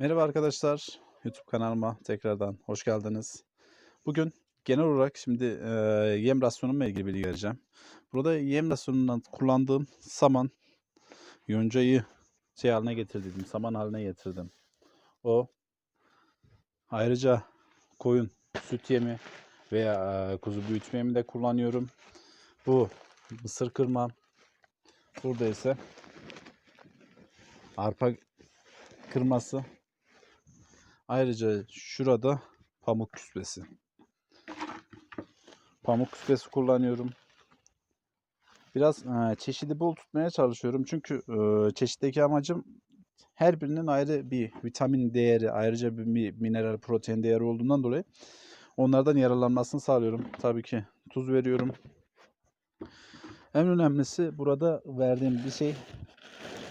Merhaba arkadaşlar, YouTube kanalıma tekrardan hoş geldiniz. Bugün genel olarak şimdi e, yem rasyonumla ilgili bilgi vereceğim. Burada yem rasyonundan kullandığım saman, yoncayı şey haline getirdim, saman haline getirdim. O ayrıca koyun süt yemi veya e, kuzu büyütme yemi de kullanıyorum. Bu mısır kırma. Burada ise arpa kırması Ayrıca şurada pamuk küspesi. Pamuk küspesi kullanıyorum. Biraz e, çeşidi bol tutmaya çalışıyorum. Çünkü e, çeşitteki amacım her birinin ayrı bir vitamin değeri, ayrıca bir mi- mineral, protein değeri olduğundan dolayı onlardan yararlanmasını sağlıyorum. Tabii ki tuz veriyorum. En önemlisi burada verdiğim bir şey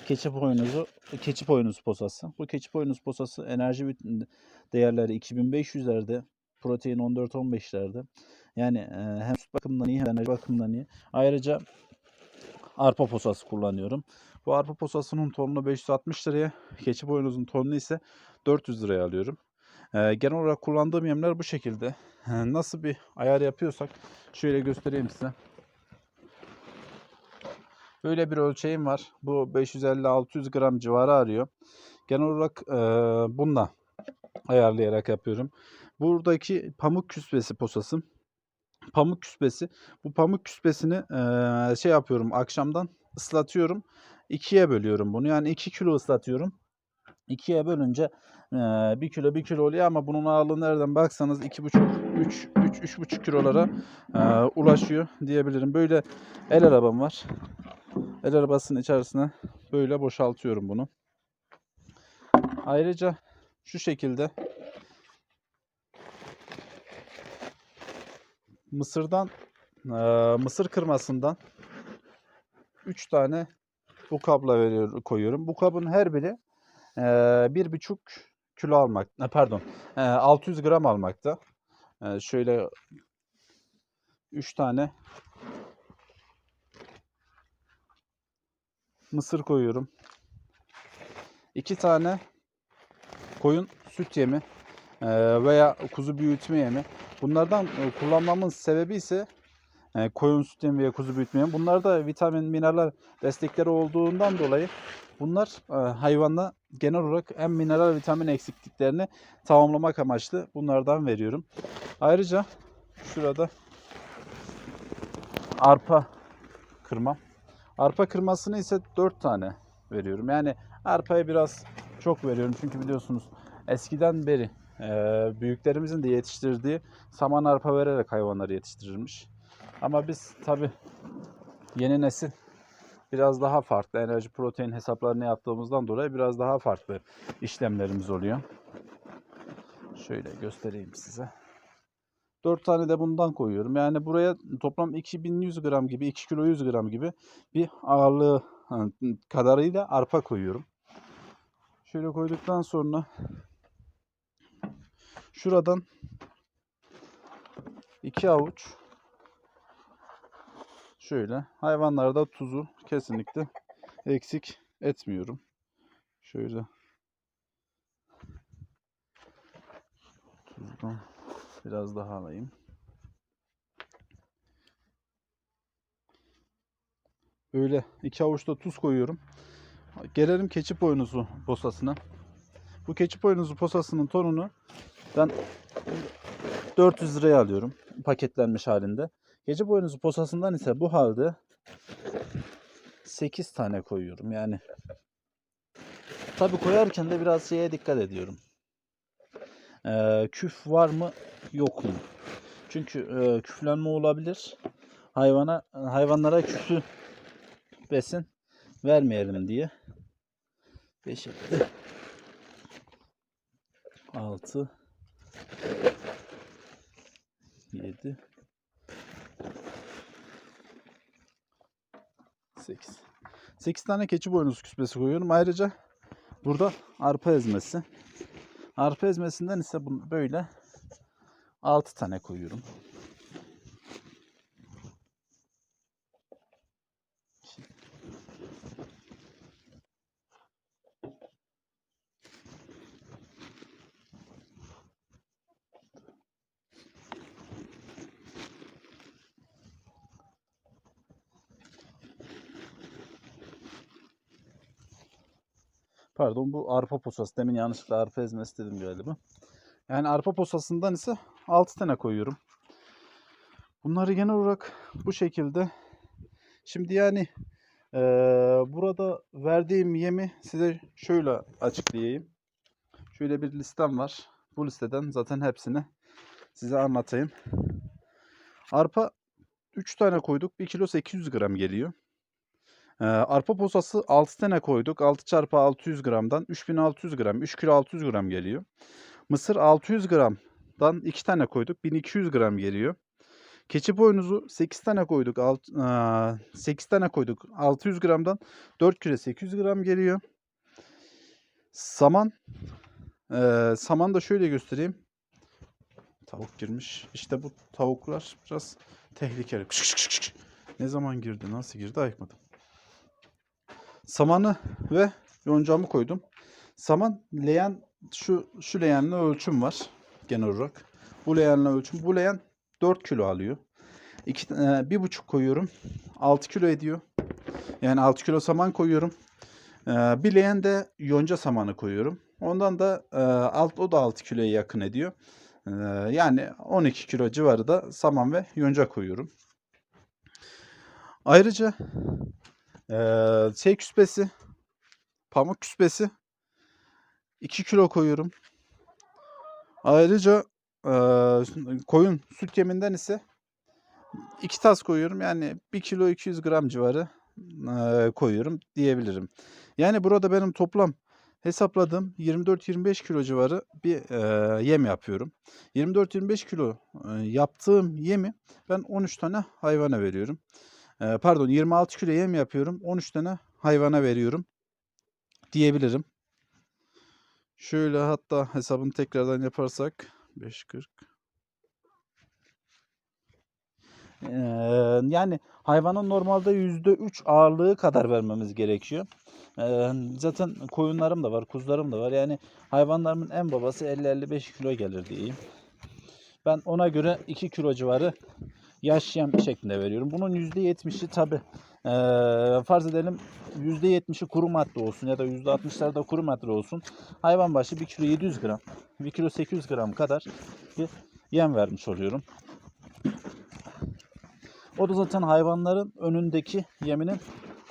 keçi boynuzu, keçi boynuzu posası. Bu keçi boynuzu posası enerji değerleri 2500'lerde, protein 14-15'lerde. Yani hem süt bakımından iyi hem enerji bakımından iyi. Ayrıca arpa posası kullanıyorum. Bu arpa posasının tonunu 560 liraya, keçi boynuzun tonunu ise 400 liraya alıyorum. E, genel olarak kullandığım yemler bu şekilde. Nasıl bir ayar yapıyorsak şöyle göstereyim size. Böyle bir ölçeğim var. Bu 550-600 gram civarı arıyor. Genel olarak e, bununla ayarlayarak yapıyorum. Buradaki pamuk küspesi posası. Pamuk küspesi. Bu pamuk küspesini e, şey yapıyorum akşamdan ıslatıyorum. İkiye bölüyorum bunu. Yani 2 kilo ıslatıyorum. İkiye bölünce e, 1 kilo 1 kilo oluyor ama bunun ağırlığı nereden baksanız 2,5 3 3 3,5 kilolara e, ulaşıyor diyebilirim. Böyle el arabam var. El arabasının içerisine böyle boşaltıyorum bunu. Ayrıca şu şekilde mısırdan eee, mısır kırmasından 3 tane bu kabla veriyor, koyuyorum. Bu kabın her biri bir buçuk kilo almak, e, pardon, eee, 600 gram almakta. Eee, şöyle 3 tane mısır koyuyorum. 2 tane koyun süt yemi veya kuzu büyütme yemi. Bunlardan e, kullanmamın sebebi ise e, koyun süt yemi veya kuzu büyütme yemi. Bunlarda vitamin, mineral destekleri olduğundan dolayı bunlar e, hayvanla genel olarak hem mineral vitamin eksikliklerini tamamlamak amaçlı bunlardan veriyorum. Ayrıca şurada arpa kırma. Arpa kırmasını ise 4 tane veriyorum. Yani arpaya biraz çok veriyorum çünkü biliyorsunuz eskiden beri e, büyüklerimizin de yetiştirdiği saman arpa vererek hayvanları yetiştirilmiş. Ama biz tabi yeni nesil biraz daha farklı enerji protein hesaplarını yaptığımızdan dolayı biraz daha farklı işlemlerimiz oluyor. Şöyle göstereyim size. 4 tane de bundan koyuyorum. Yani buraya toplam 2100 gram gibi, 2 kilo 100 gram gibi bir ağırlığı kadarıyla arpa koyuyorum. Şöyle koyduktan sonra şuradan 2 avuç şöyle hayvanlarda tuzu kesinlikle eksik etmiyorum. Şöyle tuzdan Biraz daha alayım. Böyle iki avuç da tuz koyuyorum. Gelelim keçi boynuzu posasına. Bu keçi boynuzu posasının tonunu ben 400 liraya alıyorum paketlenmiş halinde. Keçi boynuzu posasından ise bu halde 8 tane koyuyorum. Yani tabi koyarken de biraz şeye dikkat ediyorum. Ee, küf var mı yok mu? Çünkü e, küflenme olabilir. Hayvana hayvanlara küflü besin vermeyelim diye. 5 6 7 8 8 tane keçi boynuzu küspesi koyuyorum. Ayrıca burada arpa ezmesi. Arpa ezmesinden ise böyle 6 tane koyuyorum. Pardon bu arpa posası. Demin yanlışlıkla arpa ezmesi dedim galiba. Yani arpa posasından ise 6 tane koyuyorum. Bunları genel olarak bu şekilde. Şimdi yani eee, burada verdiğim yemi size şöyle açıklayayım. Şöyle bir listem var. Bu listeden zaten hepsini size anlatayım. Arpa 3 tane koyduk. 1 kilo 800 gram geliyor. Ee, arpa posası 6 tane koyduk. 6 çarpı 600 gramdan 3600 gram. 3 kilo 600 gram geliyor. Mısır 600 gramdan 2 tane koyduk. 1200 gram geliyor. Keçi boynuzu 8 tane koyduk. 8 tane koyduk. 600 gramdan 4 kilo 800 gram geliyor. Saman ee, saman da şöyle göstereyim. Tavuk girmiş. İşte bu tavuklar biraz tehlikeli. Ne zaman girdi? Nasıl girdi? Ayıkmadım. Samanı ve yoncamı koydum. Saman leğen şu şu leğenle ölçüm var genel olarak. Bu leğenle ölçüm. Bu leğen 4 kilo alıyor. İki, e, bir buçuk koyuyorum. 6 kilo ediyor. Yani 6 kilo saman koyuyorum. E, bir leğen de yonca samanı koyuyorum. Ondan da e, alt o da 6 kiloya yakın ediyor. E, yani 12 kilo civarı da saman ve yonca koyuyorum. Ayrıca e, şey küspesi, pamuk küspesi 2 kilo koyuyorum. Ayrıca e, koyun süt yeminden ise 2 tas koyuyorum. Yani 1 kilo 200 gram civarı e, koyuyorum diyebilirim. Yani burada benim toplam hesapladığım 24-25 kilo civarı bir e, yem yapıyorum. 24-25 kilo e, yaptığım yemi ben 13 tane hayvana veriyorum. E, pardon 26 kilo yem yapıyorum. 13 tane hayvana veriyorum diyebilirim. Şöyle hatta hesabını tekrardan yaparsak 5.40 Ee, yani hayvanın normalde %3 ağırlığı kadar vermemiz gerekiyor. Ee, zaten koyunlarım da var, kuzularım da var. Yani hayvanlarımın en babası 50-55 kilo gelir diyeyim. Ben ona göre 2 kilo civarı yaş yem şeklinde veriyorum. Bunun %70'i tabi e, farz edelim %70'i kuru madde olsun ya da %60'ları da kuru madde olsun. Hayvan başı 1 kilo 700 gram, 1 kilo 800 gram kadar bir yem vermiş oluyorum. O da zaten hayvanların önündeki yeminin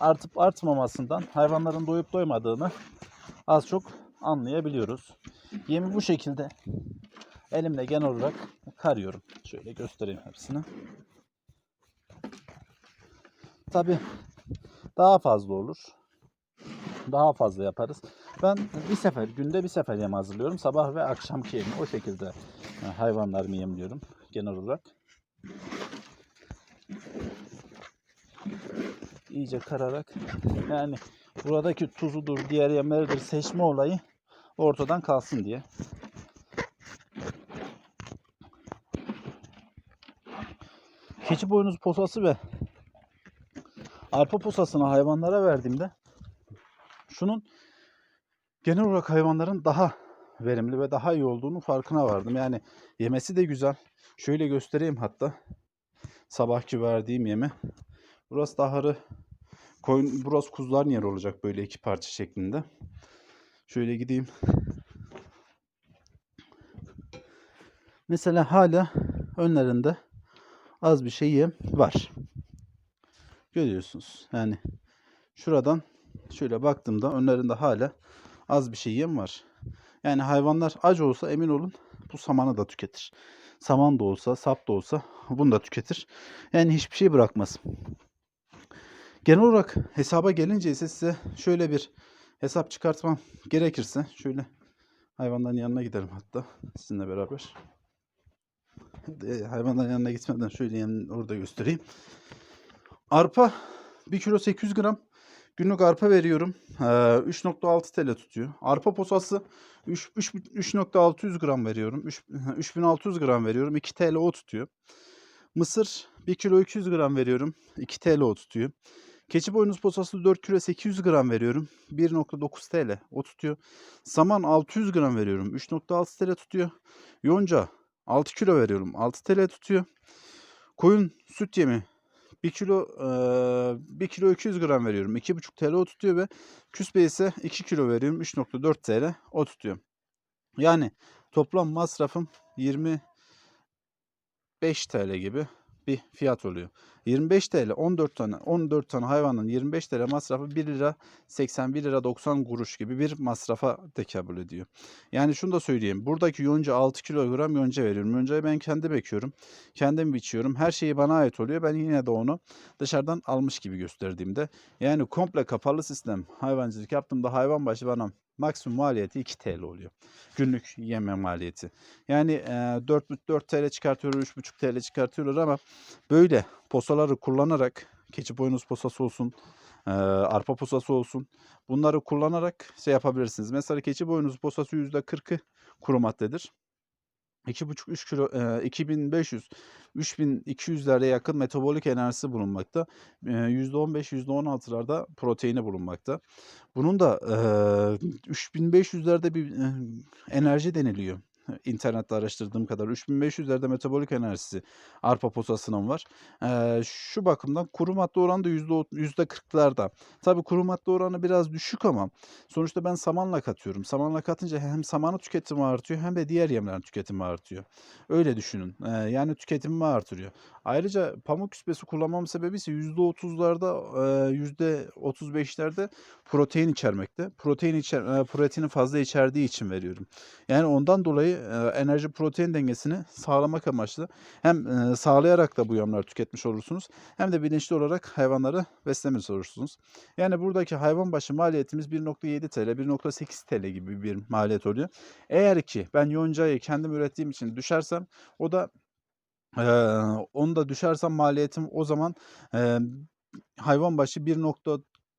artıp artmamasından hayvanların doyup doymadığını az çok anlayabiliyoruz. Yemi bu şekilde elimle genel olarak karıyorum. Şöyle göstereyim hepsini. Tabi daha fazla olur. Daha fazla yaparız. Ben bir sefer, günde bir sefer yem hazırlıyorum. Sabah ve akşamki yemi o şekilde e, hayvanlarımı yemliyorum genel olarak. iyice kararak yani buradaki tuzudur, diğer yemleridir seçme olayı ortadan kalsın diye. Keçi boynuz posası ve arpa posasını hayvanlara verdiğimde şunun genel olarak hayvanların daha verimli ve daha iyi olduğunu farkına vardım. Yani yemesi de güzel. Şöyle göstereyim hatta. Sabahki verdiğim yemi. Burası daharı koyun burası kuzuların yeri olacak böyle iki parça şeklinde. Şöyle gideyim. Mesela hala önlerinde az bir şey yem var. Görüyorsunuz. Yani şuradan şöyle baktığımda önlerinde hala az bir şey yem var. Yani hayvanlar aç olsa emin olun bu samanı da tüketir. Saman da olsa, sap da olsa bunu da tüketir. Yani hiçbir şey bırakmaz. Genel olarak hesaba gelince ise size şöyle bir hesap çıkartmam gerekirse şöyle hayvanların yanına gidelim hatta sizinle beraber. E, hayvanların yanına gitmeden şöyle orada göstereyim. Arpa 1 kilo 800 gram günlük arpa veriyorum. Ee, 3.6 TL tutuyor. Arpa posası 3.600 gram veriyorum. 3, 3600 gram veriyorum. 2 TL o tutuyor. Mısır 1 kilo 200 gram veriyorum. 2 TL o tutuyor. Keçi boynuz posası 4 kilo 800 gram veriyorum. 1.9 TL o tutuyor. Saman 600 gram veriyorum. 3.6 TL tutuyor. Yonca 6 kilo veriyorum. 6 TL tutuyor. Koyun süt yemi 1 kilo e, 1 kilo 200 gram veriyorum. 2,5 TL o tutuyor ve küspe ise 2 kilo veriyorum. 3.4 TL o tutuyor. Yani toplam masrafım 25 TL gibi bir fiyat oluyor. 25 TL 14 tane 14 tane hayvanın 25 TL masrafı 1 lira 81 lira 90 kuruş gibi bir masrafa tekabül ediyor. Yani şunu da söyleyeyim. Buradaki yonca 6 kilogram yonca veriyorum. Yoncayı ben kendim ekiyorum. Kendim biçiyorum. Her şeyi bana ait oluyor. Ben yine de onu dışarıdan almış gibi gösterdiğimde yani komple kapalı sistem hayvancılık yaptığımda hayvan başı bana maksimum maliyeti 2 TL oluyor. Günlük yeme maliyeti. Yani e, 4, 4 TL çıkartıyorlar, 3,5 TL çıkartıyorlar ama böyle posaları kullanarak keçi boynuz posası olsun, arpa posası olsun bunları kullanarak şey yapabilirsiniz. Mesela keçi boynuz posası %40'ı kuru maddedir. 2,5-3 kilo e, 2500 3200'lere yakın metabolik enerjisi bulunmakta. E, %15 %16'larda proteini bulunmakta. Bunun da e, 3500'lerde bir e, enerji deniliyor. İnternette araştırdığım kadar 3500'lerde metabolik enerjisi arpa posasının var. E, şu bakımdan kuru madde oranı da %40'larda. Tabii kuru madde oranı biraz düşük ama sonuçta ben samanla katıyorum. Samanla katınca hem samanı tüketimi artıyor hem de diğer yemlerin tüketimi artıyor. Öyle düşünün. E, yani tüketimimi artırıyor. Ayrıca pamuk küspesi kullanmam sebebi ise %30'larda e, %35'lerde protein içermekte. Protein içer, proteini fazla içerdiği için veriyorum. Yani ondan dolayı enerji protein dengesini sağlamak amaçlı hem sağlayarak da bu yemler tüketmiş olursunuz hem de bilinçli olarak hayvanları beslemiş olursunuz. Yani buradaki hayvan başı maliyetimiz 1.7 TL, 1.8 TL gibi bir maliyet oluyor. Eğer ki ben yoncayı kendim ürettiğim için düşersem o da onu da düşersem maliyetim o zaman hayvan başı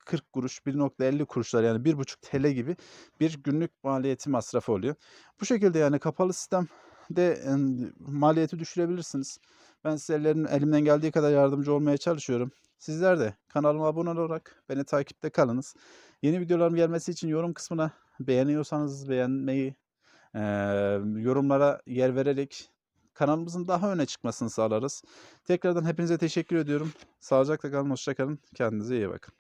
1.40 kuruş, 1.50 kuruşlar yani 1.5 TL gibi bir günlük maliyeti masrafı oluyor. Bu şekilde yani kapalı sistemde en, maliyeti düşürebilirsiniz. Ben size ellerim, elimden geldiği kadar yardımcı olmaya çalışıyorum. Sizler de kanalıma abone olarak beni takipte kalınız. Yeni videolarım gelmesi için yorum kısmına beğeniyorsanız beğenmeyi, eee, yorumlara yer vererek kanalımızın daha öne çıkmasını sağlarız. Tekrardan hepinize teşekkür ediyorum. Sağlıcakla kalın, hoşça kalın. Kendinize iyi bakın.